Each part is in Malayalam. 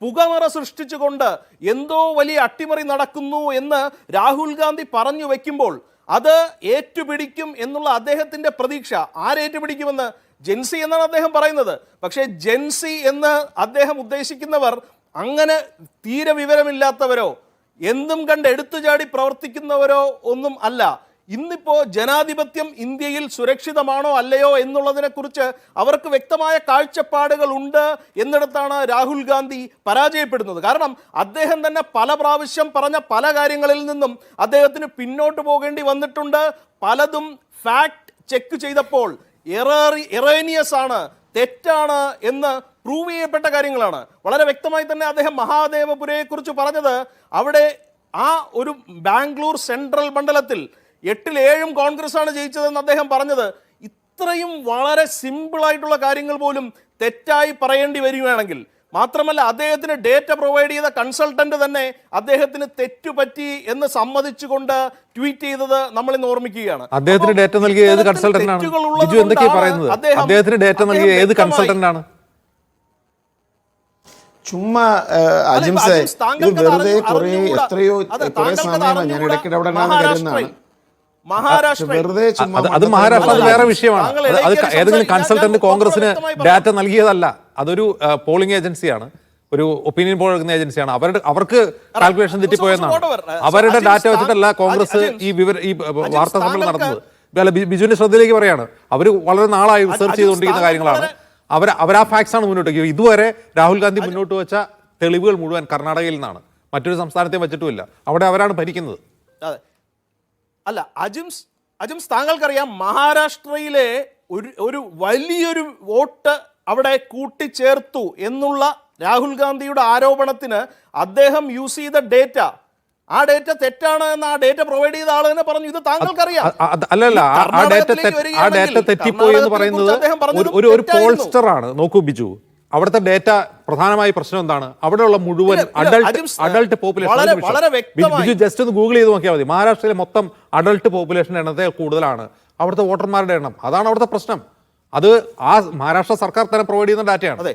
പുകമറ സൃഷ്ടിച്ചുകൊണ്ട് എന്തോ വലിയ അട്ടിമറി നടക്കുന്നു എന്ന് രാഹുൽ ഗാന്ധി പറഞ്ഞു വെക്കുമ്പോൾ അത് ഏറ്റുപിടിക്കും എന്നുള്ള അദ്ദേഹത്തിന്റെ പ്രതീക്ഷ. ആരേറ്റുപിടിക്കുമെന്ന് ജെൻസി എന്നാണ് അദ്ദേഹം പറയുന്നത്. പക്ഷേ ജെൻസി എന്ന് അദ്ദേഹം ഉദ്ദേശിക്കുന്നവർ അങ്ങനെ തീരെ വിവരമില്ലാത്തവരോ എന്തും കണ്ട് എടുത്തുചാടി പ്രവർത്തിക്കുന്നവരോ ഒന്നും അല്ല. ഇന്നിപ്പോ ജനാധിപത്യം ഇന്ത്യയിൽ സുരക്ഷിതമാണോ അല്ലയോ എന്നുള്ളതിനെക്കുറിച്ച് അവർക്ക് വ്യക്തമായ കാഴ്ചപ്പാടുകൾ ഉണ്ട് എന്നിടത്താണ് രാഹുൽ ഗാന്ധി പരാജയപ്പെടുന്നത്. കാരണം അദ്ദേഹം തന്നെ പല പ്രാവശ്യം പറഞ്ഞ പല കാര്യങ്ങളിൽ നിന്നും അദ്ദേഹത്തിന് പിന്നോട്ട് പോകേണ്ടി വന്നിട്ടുണ്ട്. പലതും ഫാക്ട് ചെക്ക് ചെയ്തപ്പോൾ എററി എറേനിയസ് ആണ് തെറ്റാണ് എന്ന് പ്രൂവ് ചെയ്യപ്പെട്ട കാര്യങ്ങളാണ്. വളരെ വ്യക്തമായി തന്നെ അദ്ദേഹം മഹാദേവപുരയെക്കുറിച്ച് പറഞ്ഞത് അവിടെ ആ ഒരു ബാംഗ്ലൂർ സെൻട്രൽ മണ്ഡലത്തിൽ എട്ടിൽ ഏഴും കോൺഗ്രസ് ആണ് ജയിച്ചതെന്ന് അദ്ദേഹം പറഞ്ഞത്. ഇത്രയും വളരെ സിമ്പിളായിട്ടുള്ള കാര്യങ്ങൾ പോലും തെറ്റായി പറയേണ്ടി വരികയാണെങ്കിൽ മാത്രമല്ല അദ്ദേഹത്തിന് ഡേറ്റ പ്രൊവൈഡ് ചെയ്ത കൺസൾട്ടന്റ് തന്നെ അദ്ദേഹത്തിന് തെറ്റുപറ്റി എന്ന് സമ്മതിച്ചുകൊണ്ട് ട്വീറ്റ് ചെയ്തത് നമ്മൾ ഇന്ന് ഓർമ്മിക്കുകയാണ്. അദ്ദേഹത്തിന് ഡേറ്റ നൽകിയ ഏത് പറയുന്നത്? അദ്ദേഹത്തിന് ഡേറ്റ നൽകിയ ഏത് കൺസൾട്ടന്റാണ് ആണ്? ചുമ്മാ അജിംസെ ഇത് വെറുതെ കുറേ. എത്രയോ കുറേ സമയമാണ് ഞാൻ അറിഞ്ഞുകൂടാ. ഇടയ്ക്കിടെ അവിടെ മഹാരാഷ്ട്രയിൽ മഹാരാഷ്ട്ര അത് മഹാരാഷ്ട്ര. വേറെ വിഷയമാണ്. അത് ഏതെങ്കിലും കൺസൾട്ടന്റ് കോൺഗ്രസിന് ഡാറ്റ നൽകിയതല്ല. അതൊരു പോളിംഗ് ഏജൻസിയാണ് ഒരു ഒപ്പീനിയൻ പോൾ എടുക്കുന്ന ഏജൻസിയാണ് അവരുടെ അവർക്ക് കാൽക്കുലേഷൻ തെറ്റിപ്പോയെന്നാണ്. അവരുടെ ഡാറ്റ വെച്ചിട്ടല്ല കോൺഗ്രസ് ഈ വിവര ഈ വാർത്താ സമ്മേളനം നടത്തുന്നത് നടന്നത്. അല്ല ബിജുവിന്റെ ശ്രദ്ധയിലേക്ക് പറയാണ് അവർ വളരെ നാളായി റിസർച്ച് ചെയ്തുകൊണ്ടിരിക്കുന്ന കാര്യങ്ങളാണ്. അവർ അവർ ആ ഫാക്ട്സ് ആണ് മുന്നോട്ട് വയ്ക്കുക ഇതുവരെ രാഹുൽ ഗാന്ധി മുന്നോട്ട് വെച്ച തെളിവുകൾ മുഴുവൻ കർണാടകയിൽ നിന്നാണ്. മറ്റൊരു സംസ്ഥാനത്തെ വെച്ചിട്ടുമില്ല. അവിടെ അവരാണ് ഭരിക്കുന്നത്. അതെ. അല്ല അജിംസ് അജിംസ് താങ്കൾക്കറിയാം മഹാരാഷ്ട്രയിലെ ഒരു ഒരു വലിയൊരു വോട്ട് അവിടെ കൂട്ടിച്ചേർത്തു എന്നുള്ള രാഹുൽ ഗാന്ധിയുടെ ആരോപണത്തിന് അദ്ദേഹം യൂസ് ചെയ്ത ഡേറ്റ. ആ ഡേറ്റ തെറ്റാണ് എന്ന് ആ ഡേറ്റ പ്രൊവൈഡ് ചെയ്ത ആൾ തന്നെ പറഞ്ഞു. ഇത് താങ്കൾക്കറിയാം. അല്ലല്ല ആ- ആ ഡേറ്റ ആ വരികയാണെങ്കിൽ ഡേറ്റ തെറ്റിപ്പോയി എന്ന് പറയുന്നത് ഒരു ഒരു പോൾസ്റ്റർ ആണ് നോക്കൂ ബിജു. അവിടുത്തെ ഡേറ്റ പ്രധാനമായ പ്രശ്നം എന്താണ്? അവിടെയുള്ള മുഴുവൻ അഡൾട്ട് അഡൾട്ട് പോപ്പുലേഷൻ. ജസ്റ്റ് ഒന്ന് ഗൂഗിൾ ചെയ്ത് നോക്കിയാൽ മതി. മഹാരാഷ്ട്രയിലെ മൊത്തം അഡൾട്ട് പോപ്പുലേഷൻ എണ്ണത്തെ കൂടുതലാണ്. അവിടുത്തെ വോട്ടർമാരുടെ എണ്ണം. അതാണ് അവിടുത്തെ പ്രശ്നം. അത് ആ മഹാരാഷ്ട്ര സർക്കാർ തന്നെ പ്രൊവൈഡ് ചെയ്യുന്ന ഡാറ്റയാണ് അതെ.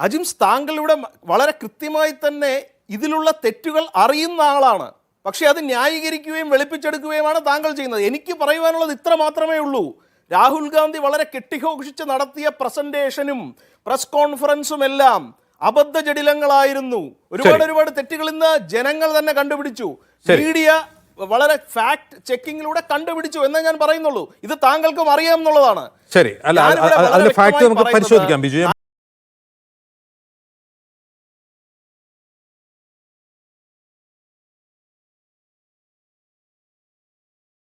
അജിംസ് താങ്കളിവിടെ വളരെ കൃത്യമായി തന്നെ ഇതിലുള്ള തെറ്റുകൾ അറിയുന്ന ആളാണ്. പക്ഷേ അത് ന്യായീകരിക്കുകയും വെളുപ്പിച്ചെടുക്കുകയുമാണ് താങ്കൾ ചെയ്യുന്നത്. എനിക്ക് പറയുവാനുള്ളത് ഇത്ര മാത്രമേ ഉള്ളൂ. രാഹുൽ ഗാന്ധി വളരെ കെട്ടിഘോഷിച്ച് നടത്തിയ പ്രസന്റേഷനും പ്രസ് കോൺഫറൻസും എല്ലാം അബദ്ധ ജടിലങ്ങളായിരുന്നു ഒരുപാട് ഒരുപാട് തെറ്റുകൾ ഇന്ന് ജനങ്ങൾ തന്നെ കണ്ടുപിടിച്ചു. മീഡിയ വളരെ ഫാക്ട് ചെക്കിങ്ങിലൂടെ കണ്ടുപിടിച്ചു എന്നേ ഞാൻ പറയുന്നുള്ളൂ. ഇത് താങ്കൾക്കും അറിയാം എന്നുള്ളതാണ്. ശരി. അല്ല അതിന്റെ ഫാക്ട് നമുക്ക് പരിശോധിക്കാം ബിജു